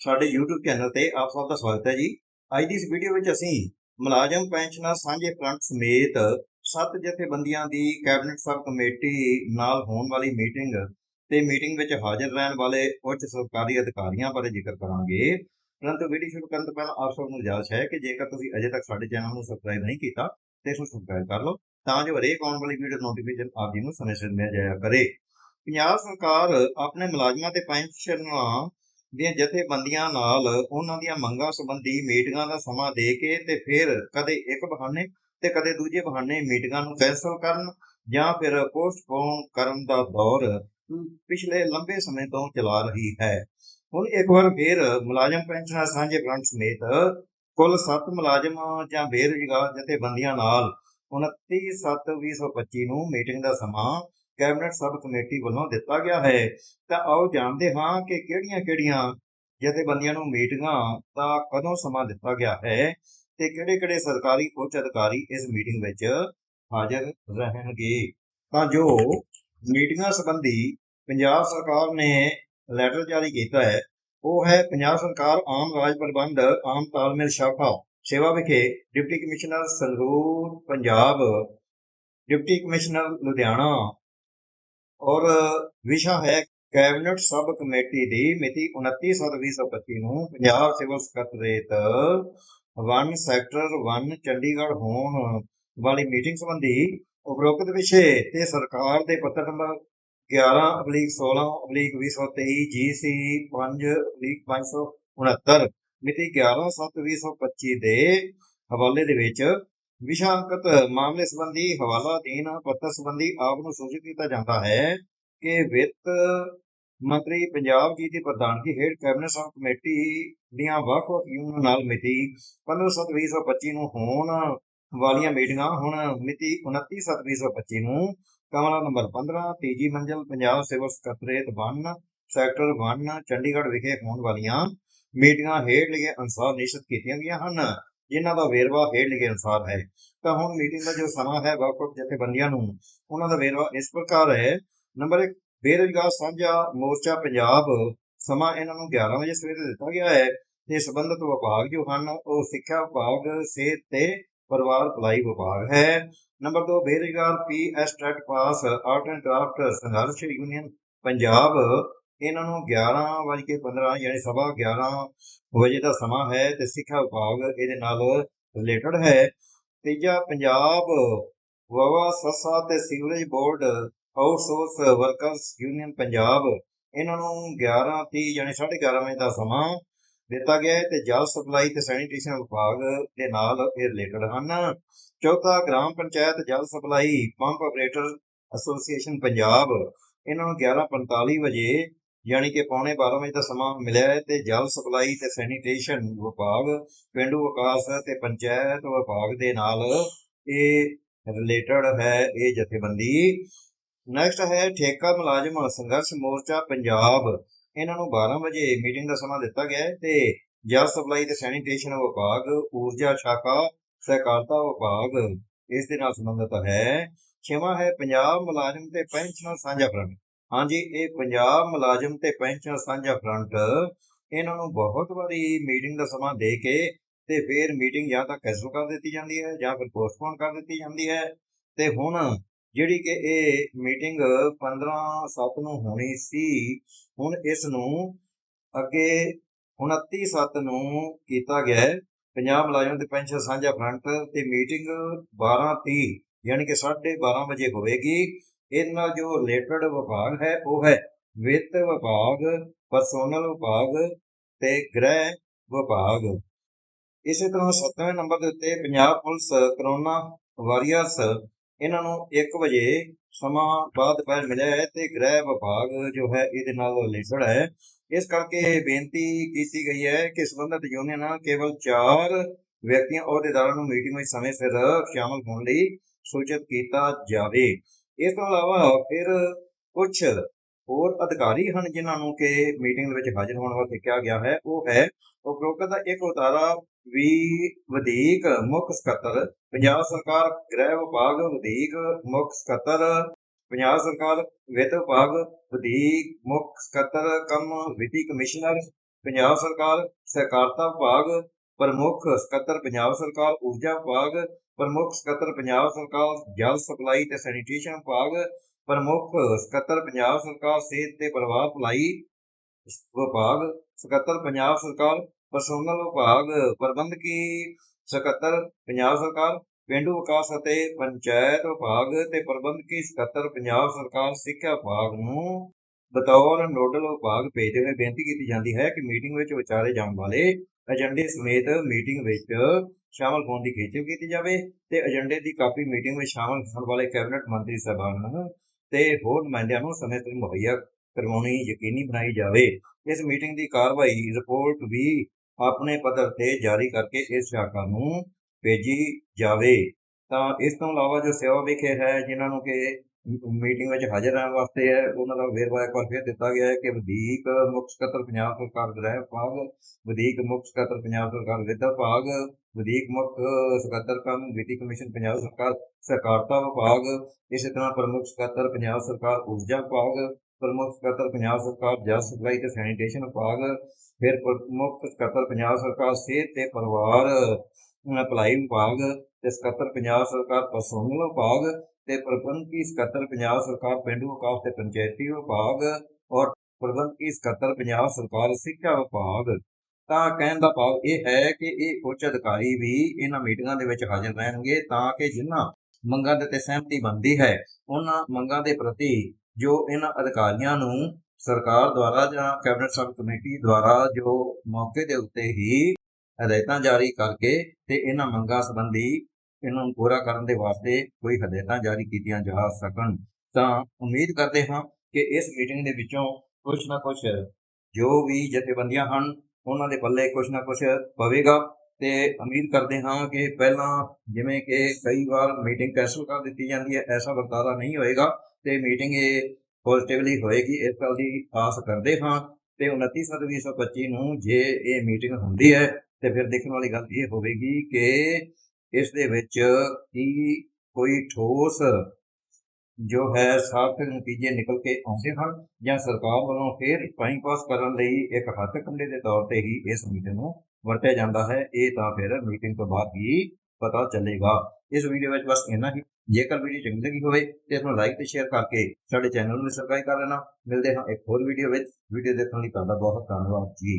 ਸਾਡੇ YouTube channel ਤੇ ਆਪ ਸਭ ਦਾ ਸਵਾਗਤ ਹੈ ਜੀ। ਅੱਜ ਦੀ ਇਸ ਵੀਡੀਓ ਵਿੱਚ ਅਸੀਂ ਮੁਲਾਜ਼ਮ ਪੈਨਸ਼ਨਰ ਸਾਂਝੇ ਫਰੰਟ ਸਮੇਤ ਸੱਤ ਜਥੇਬੰਦੀਆਂ ਦੀ ਕੈਬਨਿਟ ਸਬ ਕਮੇਟੀ ਨਾਲ ਹੋਣ ਵਾਲੀ ਮੀਟਿੰਗ ਤੇ ਮੀਟਿੰਗ ਵਿੱਚ ਹਾਜ਼ਰ ਰਹਿਣ ਵਾਲੇ ਉੱਚ ਸਰਕਾਰੀ ਅਧਿਕਾਰੀਆਂ ਬਾਰੇ ਜ਼ਿਕਰ ਕਰਾਂਗੇ। ਪਰੰਤੂ ਵੀਡੀਓ ਸ਼ੁਰੂ ਕਰਨ ਤੋਂ ਪਹਿਲਾਂ ਆਪ ਸਭ ਨੂੰ ਗੁਜ਼ਾਰਿਸ਼ ਹੈ ਕਿ ਜੇਕਰ ਤੁਸੀਂ ਅਜੇ ਤੱਕ ਸਾਡੇ ਚੈਨਲ ਨੂੰ ਸਬਸਕ੍ਰਾਈਬ ਨਹੀਂ ਕੀਤਾ, ਤੇ ਇਸ ਨੂੰ ਸਬਸਕ੍ਰਾਈਬ ਕਰ ਲਓ, ਤਾਂ ਜੋ ਹਰੇਕ ਆਉਣ ਵਾਲੀ ਵੀਡੀਓ ਨੋਟੀਫਿਕੇਸ਼ਨ ਆਪ ਜੀ ਨੂੰ ਸਮੇਂ ਸਿਰ ਮਿਲ ਜਾਇਆ ਕਰੇ। ਪੰਜਾਬ ਸਰਕਾਰ ਆਪਣੇ ਮੁਲਾਜ਼ਮਾਂ ਤੇ ਪੈਨਸ਼ਨਰਾਂ ਦੀਆਂ ਜਥੇਬੰਦੀਆਂ ਨਾਲ ਉਹਨਾਂ ਦੀਆਂ ਮੰਗਾਂ ਸੰਬੰਧੀ ਮੀਟਿੰਗਾਂ ਦਾ ਸਮਾਂ ਦੇ ਕੇ ਤੇ ਫਿਰ ਕਦੇ ਇੱਕ ਬਹਾਨੇ ਤੇ ਕਦੇ ਦੂਜੇ ਬਹਾਨੇ ਮੀਟਿੰਗਾਂ ਨੂੰ ਕੈਂਸਲ ਕਰਨ ਜਾਂ ਫਿਰ ਪੋਸਟਪੋਨ ਕਰਨ ਦਾ ਦੌਰ ਪਿਛਲੇ ਲੰਬੇ ਸਮੇਂ ਤੋਂ ਚਲਾ ਰਹੀ ਹੈ। ਹੁਣ ਇੱਕ ਵਾਰ ਫਿਰ ਮੁਲਾਜ਼ਮ ਪੈਨਸ਼ਨਰ ਸਾਂਝੇ ਫਰੰਟ ਸਮੇਤ ਕੁੱਲ 7 ਮੁਲਾਜ਼ਮ ਜਾਂ ਬੇਰੁਜ਼ਗਾਰ ਜਥੇਬੰਦੀਆਂ ਨਾਲ 29/7/2025 ਨੂੰ ਮੀਟਿੰਗ ਦਾ ਸਮਾਂ ਕੈਬਨਿਟ ਸਬ ਕਮੇਟੀ ਵੱਲੋਂ ਦਿੱਤਾ ਗਿਆ ਹੈ, ਤਾਂ ਆਓ ਜਾਣਦੇ ਹਾਂ ਕਿ ਕਿਹੜੀਆਂ-ਕਿਹੜੀਆਂ ਜਥੇਬੰਦੀਆਂ ਨੂੰ ਮੀਟਿੰਗਾਂ ਦਾ ਕਦੋਂ ਸਮਾਂ ਦਿੱਤਾ ਗਿਆ ਹੈ ਤੇ ਕਿਹੜੇ-ਕਿਹੜੇ ਸਰਕਾਰੀ ਉੱਚ ਅਧਿਕਾਰੀ ਇਸ ਮੀਟਿੰਗ ਵਿੱਚ ਹਾਜ਼ਰ ਰਹਿਣਗੇ। ਤਾਂ ਜੋ ਮੀਟਿੰਗਾਂ ਸੰਬੰਧੀ ਪੰਜਾਬ ਸਰਕਾਰ ਨੇ ਲੈਟਰ ਜਾਰੀ ਕੀਤਾ ਹੈ, ਉਹ ਹੈ ਪੰਜਾਬ ਸਰਕਾਰ ਆਮ ਰਾਜ ਪ੍ਰਬੰਧ ਆਮ ਤਾਲਮੇਲ ਸ਼ਾਖਾ ਸੇਵਾ ਵਿਖੇ deputy commissioner Sangrur, Punjab, deputy commissioner Ludhiana ਔਰ ਵਿਸ਼ਾ ਹੈ ਕੈਬਨਿਟ ਸਬ ਕਮੇਟੀ ਦੀ ਮਿਤੀ 29/7/2025 ਨੂੰ ਪੰਜਾਬ ਸਿਵਲ ਸਕੱਤਰੇਤ ਵਨ ਸੈਕਟਰ 1 ਚੰਡੀਗੜ੍ਹ ਹੋਣ ਵਾਲੀ ਮੀਟਿੰਗ ਸੰਬੰਧੀ ਉਪਰੋਕਤ ਵਿਸ਼ੇ ਤੇ ਸਰਕਾਰ ਦੇ ਪੱਤਰ ਨੰਬਰ 11/16/2023 GC 5/569 ਮਿਤੀ 11/7/2025 ਦੇ ਹਵਾਲੇ ਦੇ ਵਿੱਚ ਵਿਸ਼ਾ ਅੰਕਤ ਮਾਮਲੇ ਸੰਬੰਧੀ ਹਵਾਲਾ ਦੇਣ ਪੱਤਰ ਸੰਬੰਧੀ ਆਪ ਨੂੰ ਸੂਚਿਤ ਕੀਤਾ ਜਾਂਦਾ ਹੈ ਕਿ ਵਿੱਤ ਮੰਤਰੀ ਪੰਜਾਬ ਜੀ ਦੀ ਪ੍ਰਧਾਨਗੀ ਹੇਠ ਕੈਬਨਿਟ ਸਬ ਕਮੇਟੀ ਦੀਆਂ ਵੱਖ-ਵੱਖ ਯੂਨੀਅਨ ਨਾਲ ਮਿਤੀ 15/7/2025 ਨੂੰ ਹੋਣ ਵਾਲੀਆਂ ਮੀਟਿੰਗਾਂ ਹੁਣ ਮਿਤੀ 29/7/2025 ਨੂੰ ਕਮਰਾ ਨੰਬਰ 15 ਤੀਜੀ ਮੰਜ਼ਲ ਪੰਜਾਬ ਸਿਵਲ ਸਕੱਤਰੇਤ 1 ਸੈਕਟਰ 1 ਚੰਡੀਗੜ੍ਹ ਵਿਖੇ ਹੋਣ ਵਾਲੀਆਂ ਮੀਟਿੰਗਾਂ ਹੇਠ ਲਿਖੇ ਅਨੁਸਾਰ ਨਿਸ਼ਚਿਤ ਕੀਤੀਆਂ ਗਈਆਂ ਹਨ। ਜਿਨ੍ਹਾਂ ਦਾ ਵੇਰਵਾ ਹੇਠ ਲਿਖੇ ਅਨੁਸਾਰ ਹੈ। ਤਾਂ ਹੁਣ ਮੀਟਿੰਗ ਦਾ ਜੋ ਸਮਾਂ ਹੈ, ਵੱਖ-ਵੱਖ ਜਥੇਬੰਦੀਆਂ ਨੂੰ, ਉਹਨਾਂ ਦਾ ਵੇਰਵਾ ਇਸ ਪ੍ਰਕਾਰ ਹੈ। ਨੰਬਰ 1 ਬੇਰੁਜ਼ਗਾਰ ਸਾਂਝਾ ਮੋਰਚਾ ਪੰਜਾਬ, ਸਮਾਂ ਇਹਨਾਂ ਨੂੰ 11 ਵਜੇ ਸਵੇਰੇ ਦਿੱਤਾ ਗਿਆ ਹੈ ਤੇ ਸੰਬੰਧਿਤ ਵਿਭਾਗ ਜੋ ਹਨ, ਉਹ ਸਿੱਖਿਆ ਵਿਭਾਗ, ਸਿਹਤ ਤੇ ਪਰਿਵਾਰ ਭਲਾਈ ਵਿਭਾਗ ਹੈ। ਨੰਬਰ 2 ਬੇਰੁਜ਼ਗਾਰ P S TET pass art and craft ਸੰਘਰਸ਼ ਯੂਨੀਅਨ ਪੰਜਾਬ। ਇਹਨਾਂ ਨੂੰ 11 ਵਜੇ ਕੇ 15 ਯਾਨੀ ਸਵਾ 11 ਵਜੇ ਦਾ ਸਮਾਂ ਹੈ ਤੇ ਸਿੱਖਿਆ ਵਿਭਾਗ ਇਹਦੇ ਨਾਲ ਰਿਲੇਟਡ ਹੈ। ਤੀਜਾ, ਪੰਜਾਬ ਵਵਾ ਸੱਸਾ ਤੇ sewerage board outsource workers union Punjab, ਇਹਨਾਂ ਨੂੰ 11:30 ਯਾਨੀ 11:30 ਵਜੇ ਦਾ ਸਮਾਂ ਦਿੱਤਾ ਗਿਆ ਹੈ ਤੇ ਜਲ ਸਪਲਾਈ ਤੇ ਸੈਨੀਟੇਸ਼ਨ ਵਿਭਾਗ ਦੇ ਨਾਲ ਇਹ ਰਿਲੇਟਡ ਹਨ। ਚੌਥਾ, ਗ੍ਰਾਮ ਪੰਚਾਇਤ ਜਲ supply pump operator association Punjab, ਇਹਨਾਂ ਨੂੰ 11:45 ਵਜੇ ਯਾਨੀ ਕਿ ਪੌਣੇ 12 ਵਜੇ ਦਾ ਸਮਾਂ ਮਿਲਿਆ ਹੈ ਤੇ ਜਲ ਸਪਲਾਈ ਤੇ ਸੈਨੀਟੇਸ਼ਨ ਵਿਭਾਗ, ਪਿੰਡੂ ਵਿਕਾਸ ਤੇ ਪੰਚਾਇਤ ਵਿਭਾਗ ਦੇ ਨਾਲ ਇਹ ਰਿਲੇਟਡ ਹੈ ਇਹ ਜਥੇਬੰਦੀ। ਨੈਕਸਟ ਹੈ ਠੇਕਾ ਮੁਲਾਜ਼ਮ ਸੰਘਰਸ਼ ਮੋਰਚਾ ਪੰਜਾਬ। ਇਹਨਾਂ ਨੂੰ 12 ਵਜੇ ਮੀਟਿੰਗ ਦਾ ਸਮਾਂ ਦਿੱਤਾ ਗਿਆ ਹੈ ਤੇ ਜਲ ਸਪਲਾਈ ਤੇ ਸੈਨੀਟੇਸ਼ਨ ਵਿਭਾਗ, ਊਰਜਾ ਸ਼ਾਖਾ, ਸਹਿਕਾਰਤਾ ਵਿਭਾਗ ਇਸ ਦੇ ਨਾਲ ਸੰਬੰਧਿਤ ਹੈ। ਛੇਵਾਂ ਹੈ ਪੰਜਾਬ ਮੁਲਾਜ਼ਮ ਤੇ ਪੈਨਸ਼ਨਰ ਸਾਂਝਾ ਫਰੰਟ ਹਾਂਜੀ, ਇਹ ਪੰਜਾਬ ਮੁਲਾਜ਼ਮ ਤੇ ਪੈਨਸ਼ਨਰ ਸਾਂਝਾ ਫਰੰਟ, ਇਹਨਾਂ ਨੂੰ ਬਹੁਤ ਵਾਰੀ ਮੀਟਿੰਗ ਦਾ ਸਮਾਂ ਦੇ ਕੇ ਤੇ ਫਿਰ ਮੀਟਿੰਗ ਜਾਂ ਤਾਂ ਕੈਂਸਲ ਕਰ ਦਿੱਤੀ ਜਾਂਦੀ ਹੈ ਜਾਂ ਫਿਰ ਪੋਸਟਪੋਨ ਕਰ ਦਿੱਤੀ ਜਾਂਦੀ ਹੈ। ਤੇ ਹੁਣ ਜਿਹੜੀ ਕਿ ਇਹ ਮੀਟਿੰਗ 15 7 ਨੂੰ ਹੋਣੀ ਸੀ, ਹੁਣ ਇਸ ਨੂੰ ਅੱਗੇ 29 7 ਨੂੰ ਕੀਤਾ ਗਿਆ ਪੰਜਾਬ ਮੁਲਾਜ਼ਮ ਤੇ ਪੈਨਸ਼ਨ ਸਾਂਝਾ ਫਰੰਟ ਤੇ ਮੀਟਿੰਗ 12:30 ਯਾਨੀ ਕਿ 12:30 ਵਜੇ ਹੋਵੇਗੀ। ਇਹਦੇ ਨਾਲ ਜੋ ਰਿਲੇਟਡ ਵਿਭਾਗ ਹੈ, ਉਹ ਹੈ ਵਿੱਤ ਵਿਭਾਗ ਪਰਸੋਨਲ ਵਿਭਾਗ ਤੇ ਗ੍ਰਹਿ ਵਿਭਾਗ। ਇਸੇ ਤਰ੍ਹਾਂ 7ਵੇਂ ਨੰਬਰ ਦੇ ਉੱਤੇ ਪੰਜਾਬ ਪੁਲਿਸ, ਕਰੋਨਾ ਵਾਰੀਅਰਸ, ਇਹਨਾਂ ਨੂੰ 1 ਵਜੇ ਸਮਾਂ ਬਾਅਦ ਦੁਪਹਿਰ ਮਿਲਿਆ ਹੈ ਤੇ ਗ੍ਰਹਿ ਵਿਭਾਗ ਜੋ ਹੈ, ਇਹਦੇ ਨਾਲ ਰਿਲੇਟਡ ਹੈ। ਇਸ ਕਰਕੇ ਬੇਨਤੀ ਕੀਤੀ ਗਈ ਹੈ ਕਿ ਸੰਬੰਧਿਤ ਯੂਨੀਅਨ ਕੇਵਲ 4 ਵਿਅਕਤੀਆਂ ਅਹੁਦੇਦਾਰਾਂ ਨੂੰ ਮੀਟਿੰਗ ਵਿੱਚ ਸਮੇਂ ਸਿਰ ਸ਼ਾਮਲ ਹੋਣ ਲਈ ਸੂਚਿਤ ਕੀਤਾ ਜਾਵੇ। ਇਸ ਤੋਂ ਇਲਾਵਾ ਫਿਰ ਕੁਝ ਹੋਰ ਅਧਿਕਾਰੀ ਹਨ ਜਿਨ੍ਹਾਂ ਨੂੰ ਕਿ ਮੀਟਿੰਗ ਦੇ ਵਿੱਚ ਹਾਜ਼ਰ ਹੋਣ ਵਾਸਤੇ ਕਿਹਾ ਗਿਆ ਹੈ। ਉਹ ਹੈ ਉਪਰੋਕਤ ਦਾ ਇੱਕ ਉਤਾਰਾ ਵੀ ਵਧੀਕ ਮੁੱਖ ਸਕੱਤਰ, ਪੰਜਾਬ ਸਰਕਾਰ, ਗ੍ਰਹਿ ਵਿਭਾਗ ਵਧੀਕ ਮੁੱਖ ਸਕੱਤਰ, ਪੰਜਾਬ ਸਰਕਾਰ, ਵਿੱਤ ਵਿਭਾਗ ਵਧੀਕ ਮੁੱਖ ਸਕੱਤਰ, ਕਮ ਵਿੱਤੀ ਕਮਿਸ਼ਨਰ, ਪੰਜਾਬ ਸਰਕਾਰ, ਸਹਿਕਾਰਤਾ ਵਿਭਾਗ ਪ੍ਰਮੁੱਖ ਸਕੱਤਰ ਪੰਜਾਬ ਸਰਕਾਰ, ਊਰਜਾ ਵਿਭਾਗ, ਪ੍ਰਮੁੱਖ ਸਕੱਤਰ ਪੰਜਾਬ ਸਰਕਾਰ, ਜਲ ਸਪਲਾਈ ਤੇ ਸੈਨੀਟੇਸ਼ਨ ਵਿਭਾਗ, ਪ੍ਰਮੁੱਖ ਸਕੱਤਰ ਪੰਜਾਬ ਸਰਕਾਰ, ਸਿਹਤ ਤੇ ਪਰਿਵਾਰ ਭਲਾਈ ਵਿਭਾਗ, ਸਕੱਤਰ ਪੰਜਾਬ ਸਰਕਾਰ ਪਰਸੋਨਲ ਵਿਭਾਗ, ਪ੍ਰਬੰਧਕੀ ਸਕੱਤਰ ਪੰਜਾਬ ਸਰਕਾਰ, ਪਿੰਡੂ ਵਿਕਾਸ ਅਤੇ ਪੰਚਾਇਤ ਵਿਭਾਗ ਤੇ ਪ੍ਰਬੰਧਕੀ ਸਕੱਤਰ ਪੰਜਾਬ ਸਰਕਾਰ, ਸਿੱਖਿਆ ਵਿਭਾਗ ਨੂੰ ਬਤੌਰ ਨੋਡਲ ਵਿਭਾਗ ਭੇਜਦੇ ਹੋਏ ਬੇਨਤੀ ਕੀਤੀ ਜਾਂਦੀ ਹੈ ਕਿ ਮੀਟਿੰਗ ਵਿੱਚ ਵਿਚਾਰੇ ਜਾਣ ਵਾਲੇ ਏਜੰਡੇ ਸਮੇਤ ਮੀਟਿੰਗ ਵਿੱਚ ਸ਼ਾਮਲ ਹੋਣ ਦੀ ਖੇਚਲ ਕੀਤੀ ਜਾਵੇ ਤੇ ਏਜੰਡੇ ਦੀ ਕਾਪੀ ਮੀਟਿੰਗ ਵਿੱਚ ਸ਼ਾਮਲ ਹੋਣ ਵਾਲੇ ਕੈਬਨਿਟ ਮੰਤਰੀ ਸਾਹਿਬਾਨ ਨੂੰ ਤੇ ਹੋਰ ਨੁਮਾਇੰਦਿਆਂ ਨੂੰ ਸਮੇਂ ਸਿਰ ਮੁਹੱਈਆ ਕਰਵਾਉਣੀ ਯਕੀਨੀ ਬਣਾਈ ਜਾਵੇ। ਇਸ ਮੀਟਿੰਗ ਦੀ ਕਾਰਵਾਈ ਰਿਪੋਰਟ ਵੀ ਆਪਣੇ ਪੱਧਰ ਤੇ ਜਾਰੀ ਕਰਕੇ ਇਸ ਸ਼ਾਖਾ ਨੂੰ ਭੇਜੀ ਜਾਵੇ। ਤਾਂ ਇਸ ਤੋਂ ਇਲਾਵਾ ਜੋ ਸੇਵਾ ਵਿਖੇ ਹੈ, ਜਿਨ੍ਹਾਂ ਨੂੰ ਕਿ ਮੀਟਿੰਗ ਵਿੱਚ ਹਾਜ਼ਰ ਰਹਿਣ ਵਾਸਤੇ ਹੈ। ਉਹਨਾਂ ਦਾ ਵੇਰਵਾ ਇੱਕ ਵਾਰ ਫਿਰ ਦਿੱਤਾ ਗਿਆ ਹੈ ਕਿ ਵਧੀਕ ਮੁੱਖ ਸਕੱਤਰ ਪੰਜਾਬ ਸਰਕਾਰ ਗ੍ਰਹਿ ਵਿਭਾਗ ਵਧੀਕ ਮੁੱਖ ਸਕੱਤਰ ਪੰਜਾਬ ਸਰਕਾਰ ਵਿੱਤ ਵਿਭਾਗ ਵਧੀਕ ਮੁੱਖ ਸਕੱਤਰ ਕੰਮ, ਵਿੱਤੀ ਕਮਿਸ਼ਨ ਪੰਜਾਬ ਸਰਕਾਰ ਸਹਿਕਾਰਤਾ ਵਿਭਾਗ, ਇਸੇ ਤਰ੍ਹਾਂ ਪ੍ਰਮੁੱਖ ਸਕੱਤਰ ਪੰਜਾਬ ਸਰਕਾਰ ਊਰਜਾ ਵਿਭਾਗ, ਪ੍ਰਮੁੱਖ ਸਕੱਤਰ ਪੰਜਾਬ ਸਰਕਾਰ ਜਲ ਸਪਲਾਈ ਤੇ ਸੈਨੀਟੇਸ਼ਨ ਵਿਭਾਗ, ਫਿਰ ਪ੍ਰਮੁੱਖ ਸਕੱਤਰ ਪੰਜਾਬ ਸਰਕਾਰ ਸਿਹਤ ਤੇ ਪਰਿਵਾਰ ਭਲਾਈ ਵਿਭਾਗ ਤੇ ਸਕੱਤਰ ਪੰਜਾਬ ਸਰਕਾਰ ਪਰਸੋਨਲ ਵਿਭਾਗ ਤੇ ਪ੍ਰਬੰਧਕੀ ਸਕੱਤਰ ਪੰਜਾਬ ਸਰਕਾਰ ਪਿੰਡੂ ਵਿਕਾਸ ਤੇ ਪੰਚਾਇਤੀ ਵਿਭਾਗ ਔਰ ਪ੍ਰਬੰਧਕੀ ਸਕੱਤਰ ਪੰਜਾਬ ਸਰਕਾਰ ਸਿੱਖਿਆ ਵਿਭਾਗ ਤਾਂ ਕਹਿਣ ਦਾ ਭਾਵ ਇਹ ਹੈ ਕਿ ਇਹ ਉੱਚ ਅਧਿਕਾਰੀ ਵੀ ਇਹਨਾਂ ਮੀਟਿੰਗਾਂ ਦੇ ਵਿੱਚ ਹਾਜ਼ਰ ਰਹਿਣਗੇ ਤਾਂ ਕਿ ਜਿਨ੍ਹਾਂ ਮੰਗਾਂ ਦੇ ਤੇ ਸਹਿਮਤੀ ਬਣਦੀ ਹੈ, ਉਹਨਾਂ ਮੰਗਾਂ ਦੇ ਪ੍ਰਤੀ ਜੋ ਇਹਨਾਂ ਅਧਿਕਾਰੀਆਂ ਨੂੰ ਸਰਕਾਰ ਦੁਆਰਾ ਜਾਂ ਕੈਬਨਿਟ ਸਬ ਕਮੇਟੀ ਦੁਆਰਾ ਜੋ ਮੌਕੇ ਦੇ ਉੱਤੇ ਹੀ ਹਦਾਇਤਾਂ ਜਾਰੀ ਕਰਕੇ ਤੇ ਇਹਨਾਂ ਮੰਗਾਂ ਸੰਬੰਧੀ ਇਹਨਾਂ ਨੂੰ ਪੂਰਾ ਕਰਨ ਦੇ ਵਾਸਤੇ ਕੋਈ ਹਦਾਇਤਾਂ ਜਾਰੀ ਕੀਤੀਆਂ ਜਾ ਸਕਣ। ਤਾਂ ਉਮੀਦ ਕਰਦੇ ਹਾਂ ਕਿ ਇਸ ਮੀਟਿੰਗ ਦੇ ਵਿੱਚੋਂ ਕੁਝ ਨਾ ਕੁਝ ਜੋ ਵੀ ਜਥੇਬੰਦੀਆਂ ਹਨ, ਉਹਨਾਂ ਦੇ ਪੱਲੇ ਕੁਝ ਨਾ ਕੁਝ ਪਵੇਗਾ। ਤੇ ਉਮੀਦ ਕਰਦੇ ਹਾਂ ਕਿ ਪਹਿਲਾਂ ਜਿਵੇਂ ਕਿ ਕਈ ਵਾਰ ਮੀਟਿੰਗ ਕੈਂਸਲ ਕਰ ਦਿੱਤੀ ਜਾਂਦੀ ਹੈ, ਐਸਾ ਵਰਤਾਰਾ ਨਹੀਂ ਹੋਏਗਾ ਤੇ ਮੀਟਿੰਗ ਇਹ ਪੋਜ਼ਿਟਿਵਲੀ ਹੋਏਗੀ। ਇਸ ਗੱਲ ਦੀ ਆਸ ਕਰਦੇ ਹਾਂ ਤੇ 29 ਸਤ 2025 ਨੂੰ ਜੇ ਇਹ ਮੀਟਿੰਗ ਹੁੰਦੀ ਹੈ ਤੇ ਫਿਰ ਦੇਖਣ ਵਾਲੀ ਗੱਲ ਇਹ ਹੋਵੇਗੀ ਕਿ ਇਸ ਦੇ ਵਿੱਚ ਕੀ ਕੋਈ ਠੋਸ ਜੋ ਹੈ ਸਾਰਥਕ ਨਤੀਜੇ ਨਿਕਲ ਕੇ ਆਉਂਦੇ ਹਨ ਜਾਂ ਸਰਕਾਰ ਵੱਲੋਂ ਫਿਰ ਟਾਈਮ ਪਾਸ ਕਰਨ ਲਈ ਇੱਕ ਹੱਥ ਕੰਡੇ ਦੇ ਤੌਰ ਤੇ ਹੀ ਇਸ ਮੀਟਿੰਗ ਨੂੰ ਵਰਤਿਆ ਜਾਂਦਾ ਹੈ, ਇਹ ਤਾਂ ਫਿਰ ਮੀਟਿੰਗ ਤੋਂ ਬਾਅਦ ਹੀ ਪਤਾ ਚੱਲੇਗਾ। ਇਸ ਵੀਡੀਓ ਵਿੱਚ ਬਸ ਇੰਨਾ ਹੀ। ਜੇਕਰ ਵੀਡੀਓ ਚੰਗੀ ਲੱਗੀ ਹੋਵੇ ਤੇ ਇਸ ਨੂੰ ਲਾਈਕ ਤੇ ਸ਼ੇਅਰ ਕਰਕੇ ਸਾਡੇ ਚੈਨਲ ਨੂੰ ਸਬਸਕ੍ਰਾਈਬ ਕਰ ਲੈਣਾ। ਮਿਲਦੇ ਹਾਂ ਇੱਕ ਹੋਰ ਵੀਡੀਓ ਵਿੱਚ। ਵੀਡੀਓ ਦੇਖਣ ਲਈ ਤੁਹਾਡਾ ਬਹੁਤ ਧੰਨਵਾਦ ਜੀ।